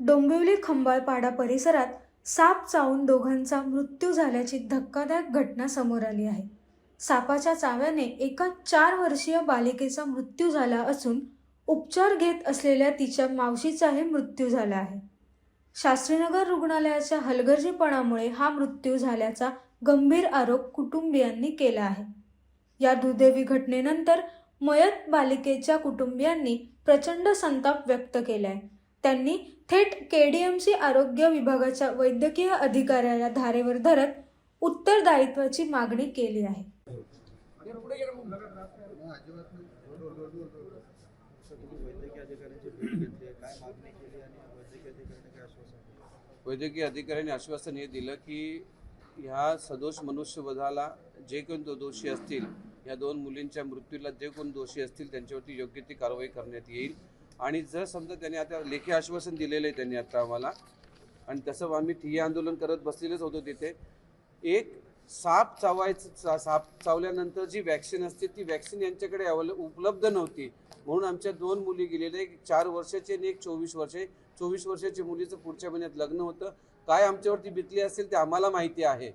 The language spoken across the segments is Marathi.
डोंबिवली खंबाळपाडा परिसरात साप चावून दोघांचा मृत्यू झाल्याची धक्कादायक घटना समोर आली आहे. सापाच्या चाव्याने एका चार वर्षीय बालिकेचा मृत्यू झाला असून उपचार घेत असलेल्या तिच्या मावशीचाही मृत्यू झाला आहे. शास्त्रीनगर रुग्णालयाच्या हलगर्जीपणामुळे हा मृत्यू झाल्याचा गंभीर आरोप कुटुंबियांनी केला आहे. या दुर्दैवी घटनेनंतर मयत बालिकेच्या कुटुंबियांनी प्रचंड संताप व्यक्त केला आहे त्यांनी थेट केडीएमसी आरोग्य विभागाच्या वैद्यकीय अधिकाऱ्याला धारेवर धरत उत्तरदायित्वाची मागणी केली आहे. वैद्यकीय अधिकाऱ्यांनी आश्वासन आश्वासन हे दिलं की ह्या सदोष मनुष्यवधाला जे कोण दो दोषी असतील या दोन मुलींच्या मृत्यूला जे कोण दोषी असतील त्यांच्यावरती योग्य ती कारवाई करण्यात येईल. आणि जर समजा त्यांनी आता लेखी आश्वासन दिलेलं आहे त्यांनी आता आम्हाला आणि तसं आम्ही ठिय्या आंदोलन करत बसलेलेच होतो तिथे एक साप चावायचं चा- साप चावल्यानंतर जी वॅक्सिन असते ती वॅक्सिन यांच्याकडे अवेले उपलब्ध नव्हती. म्हणून आमच्या दोन मुली गेलेल्या एक चार वर्षाची आणि एक चोवीस वर्षे चोवीस वर्षाच्या मुलीचं पुढच्या महिन्यात लग्न होतं. काय आमच्यावरती बितली असेल ते आम्हाला माहिती आहे.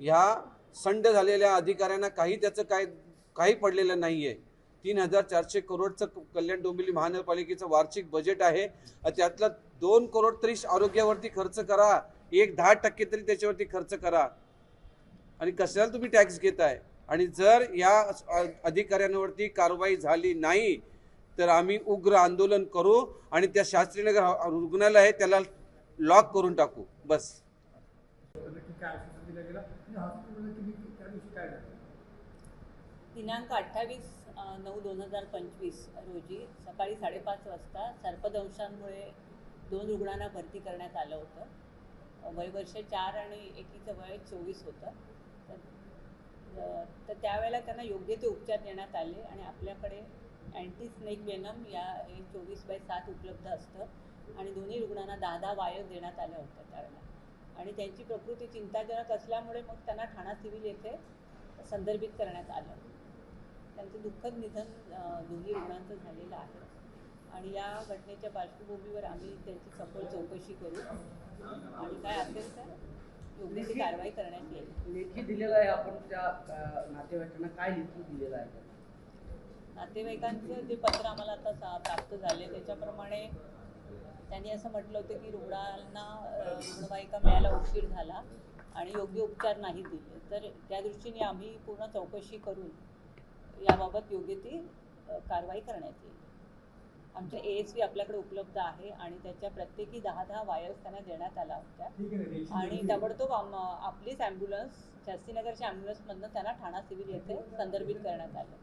ह्या संड झालेल्या अधिकाऱ्यांना काही त्याचं काय काही पडलेलं नाही आहे तीन हजार चारशे करोडचं कल्याण डोंबिवली महानगरपालिकेचं वार्षिक बजेट आहे. त्यातलं त्यातला दोन करोड तरी आरोग्यावरती खर्च करा. एक दहा टक्के तरी त्याच्यावरती खर्च करा. आणि कशाला तुम्ही टॅक्स घेताय? आणि जर या अधिकाऱ्यांवरती कारवाई झाली नाही तर आम्ही उग्र आंदोलन करू आणि त्या शास्त्रीनगर रुग्णालय आहे त्याला लॉक करून टाकू. बस. दिनांक अठ्ठावीस नऊ दोन हजार पंचवीस रोजी सकाळी साडेपाच वाजता सर्पदंशांमुळे दोन रुग्णांना भरती करण्यात आलं होतं. वयवर्ष वय वर्ष चार आणि एकीचं वय चोवीस होतं. तर तर त्यावेळेला त्यांना योग्य ते उपचार देण्यात आले आणि आपल्याकडे अँटी स्नेक वेनम या हे चोवीस बाय सात उपलब्ध असतं आणि दोन्ही रुग्णांना दहा दहा वायो देण्यात आल्या होत्या त्यावेळेला. आणि त्यांची प्रकृती चिंताजनक असल्यामुळे मग त्यांना ठाणा सिव्हिल येथे संदर्भित करण्यात आलं. त्यांचं दुःखद निधन दोन्ही रुग्णांचं झालेलं आहे. आणि या घटनेच्या पार्श्वभूमीवर आम्ही त्यांची सखोल चौकशी करू. आणि काय असेल तर योग्य ती कारवाई करण्यात येईल. लेखी दिलेलं आहे आपण त्या नातेवाईकांना काय लेखी दिलेलं आहे? नातेवाईकांचं जे पत्र आम्हाला आता प्राप्त झाले त्याच्याप्रमाणे त्यांनी असं म्हटलं होतं की रुग्णांना रुग्णवाहिका मिळायला उशीर झाला आणि योग्य उपचार नाही दिले. तर त्या दृष्टीने आम्ही पूर्ण चौकशी करून याबाबत योग्य ती कारवाई करण्यात येईल. आमच्या ए एस व्ही आपल्याकडे उपलब्ध आहे आणि त्याच्या प्रत्येकी दहा दहा वायर्स त्यांना देण्यात आल्या होत्या. आणि. ताबडतोब आम- आपलीच ॲम्ब्युलन्स शास्त्रीनगरच्या ॲम्ब्युलन्समधनं त्यांना ठाणा सिव्हिल येथे संदर्भित करण्यात आलं.